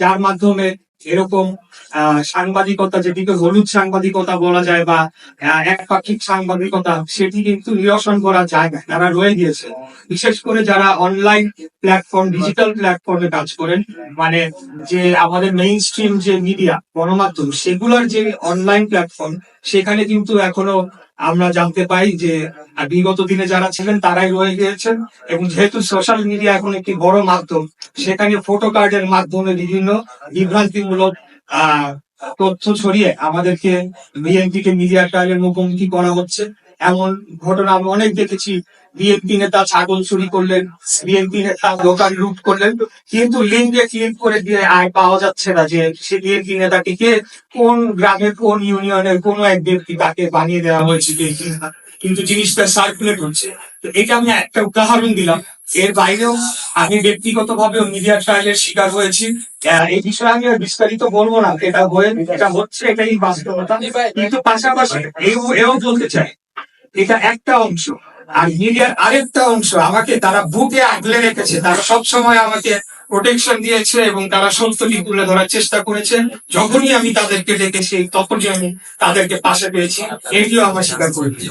যার মাধ্যমে এরকম সাংবাদিকতা, যেটিকে হলুদ সাংবাদিকতা বলা যায় বা একপাক্ষিক সাংবাদিকতা, সেটি কিন্তু নিরসন করা যায় না তারা রয়ে গিয়েছে। বিশেষ করে যারা অনলাইন প্ল্যাটফর্ম ডিজিটাল প্ল্যাটফর্মে কাজ করেন মানে যে আমাদের মেইন স্ট্রিম যে মিডিয়া গণমাধ্যম, সেগুলোর যে অনলাইন প্ল্যাটফর্ম সেখানে কিন্তু এখনও আমরা জানতে পাই যে বিগত দিনে যারা ছিলেন, তারাই রয়ে গিয়েছেন। এবং যেহেতু সোশ্যাল মিডিয়া এখন একটি বড় মাধ্যম সেখানে ফটো কার্ডের মাধ্যমে বিভিন্ন বিভ্রান্তিমূলক তথ্য ছড়িয়ে আমাদেরকে বিএনপি কে মিডিয়া ট্রায়ালের মুখোমুখি করা হচ্ছে। এমন ঘটনা আমি অনেক দেখেছি। বিএনপি নেতা ছাগল চুরি করলেন বিএনপি নেতা দোকান লুট করলেন, কিন্তু লিঙ্কে ক্লিক করে দিয়ে আয় পাওয়া যাচ্ছে না যে সে বিএনপি নেতাটিকে কোন গ্রামের, কোন ইউনিয়নের কোন এক ব্যক্তি তাকে বানিয়ে দেওয়া হয়েছে কিন্তু জিনিসটা সার্কুলেট হচ্ছে। তো এটা আমি একটা উদাহরণ দিলাম। এর বাইরেও আমি ব্যক্তিগতভাবে মিডিয়া ট্রায়ালের শিকার হয়েছি এই বিষয়ে আমি আর বিস্তারিত বলব না এটা হয়ে এটা হচ্ছে এটাই বাস্তবতা কিন্তু পাশাপাশি এও- এও বলতে চাই এটা একটা অংশ আর মিডিয়ার আরেকটা অংশ আমাকে তারা বুকে আগলে রেখেছে তারা সব সময় আমাকে প্রোটেকশন দিয়েছে এবং তারা সত্যটি তুলে ধরার চেষ্টা করেছে যখনই আমি তাদেরকে ডেকেছি তখনই আমি তাদেরকে পাশে পেয়েছি এটিও আমার স্বীকার করেছি